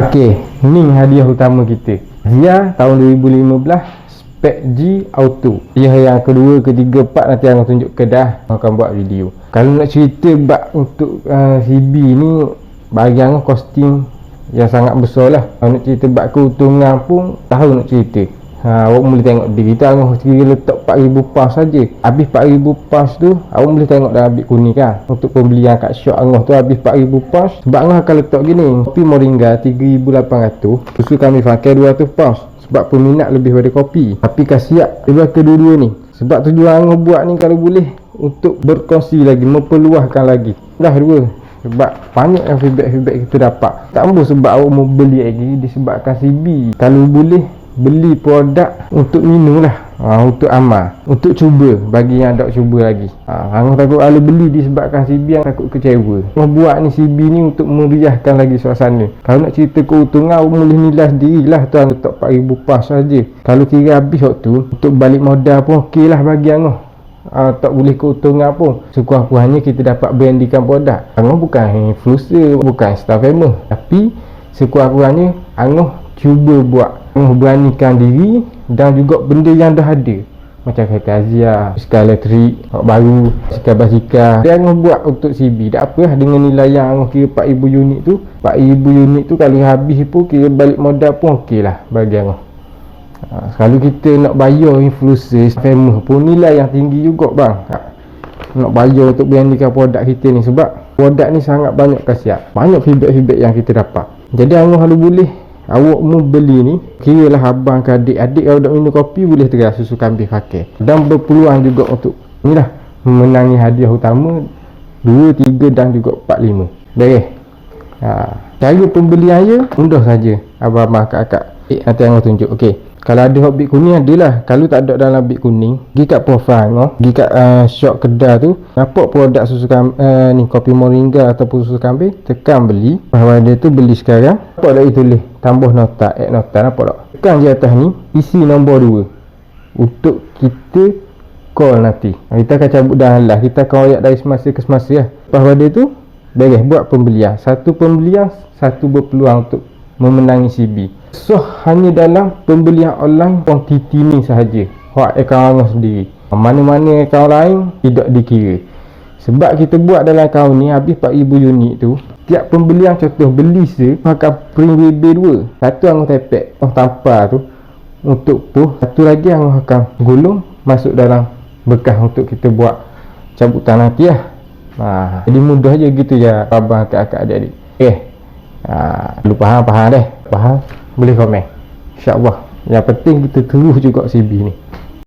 Okey, ni hadiah utama kita. Zia tahun 2015 Spec G Auto. Ia yang kedua, ketiga, empat nanti akan tunjuk kedah akan buat video. Kalau nak cerita bak untuk uh, CB ni bagi aku kosting yang sangat besar lah. Kalau nak cerita bak keuntungan pun tahu nak cerita. Ha, awak boleh tengok di kita angah kira letak 4000 pas saja. Habis 4000 pas tu awak boleh tengok dalam bit kuning kan. Untuk pembelian kat shop angah tu habis 4000 pas. Sebab angah akan letak gini. Kopi Moringa 3800. Susu kami pakai 200 pas. Sebab peminat lebih pada kopi. Tapi kasiak dia kedua-dua ni. Sebab tujuan angah buat ni kalau boleh untuk berkongsi lagi, memperluahkan lagi. Dah dua. Sebab banyak yang feedback-feedback kita dapat. Tak mahu sebab awak mau beli lagi disebabkan CB. Kalau boleh beli produk untuk minum lah ha, untuk amal. Untuk cuba. Bagi yang tak cuba lagi. Ha, hang takut kalau beli disebabkan CB yang takut kecewa. Membuat ni CB ni untuk meriahkan lagi suasana. Kalau nak cerita keuntungan boleh nilai sendiri lah tuan. Letak 4000 pas saja. Kalau kira habis waktu untuk balik modal pun ok lah bagi hang Uh, tak boleh keuntungan pun. Sekurang-kurangnya kita dapat brandikan produk. Angah bukan influencer bukan star famous. Tapi sekurang-kurangnya Angah cuba buat memberanikan diri dan juga benda yang dah ada. Macam kereta Azia, basikal elektrik baru, basikal basikal dia akan buat untuk CB tak apa lah dengan nilai yang kira 4000 unit tu? 4000 unit tu kalau habis pun kira balik modal pun ok lah bagi aku ha, kalau kita nak bayar influencer famous pun nilai yang tinggi juga bang. Ha, nak bayar untuk beranikan produk kita ni sebab produk ni sangat banyak kasihat banyak feedback-feedback yang kita dapat. Jadi aku kalau boleh awak mau beli ni kira lah abang ke adik. Adik kalau nak minum kopi boleh teras susu kambing pakai dan berpeluang juga untuk ni lah menangi hadiah utama 2, 3 dan juga 4, 5 baik ha. cara pembeliannya mudah saja. Abang-abang kakak eh, nanti yang tunjuk. Ok kalau ada hot bit kuning adalah. Kalau tak ada dalam bit kuning pergi kat profile no? pergi kat uh, shop kedai tu nampak produk susu kambing uh, ni kopi moringa ataupun susu kambing tekan beli. Bahawa dia tu beli sekarang. Nampak dah tulis tambah nota add nota nampak tak? Tekan je atas ni isi nombor 2 untuk kita call nanti. Kita akan cabut dalam live kita akan royak dari semasa ke semasa lah. Bahawa dia tu beres buat pembelian. Satu pembelian satu berpeluang untuk memenangi CB So hanya dalam pembelian online kuantiti ni sahaja. Hak akaun Allah sendiri. Mana-mana akaun lain tidak dikira Sebab kita buat dalam akaun ni habis 4000 unit tu Tiap pembelian contoh beli se Maka print WB2 Satu angin tepek oh, tanpa tu Untuk tu Satu lagi yang akan gulung Masuk dalam bekas untuk kita buat Cabutan nanti lah. Ha, Jadi mudah je gitu ya Abang akak-akak adik-adik. Eh ha, Lu faham-faham deh Faham? Boleh komen. insyaAllah. Yang penting kita terus juga CB ni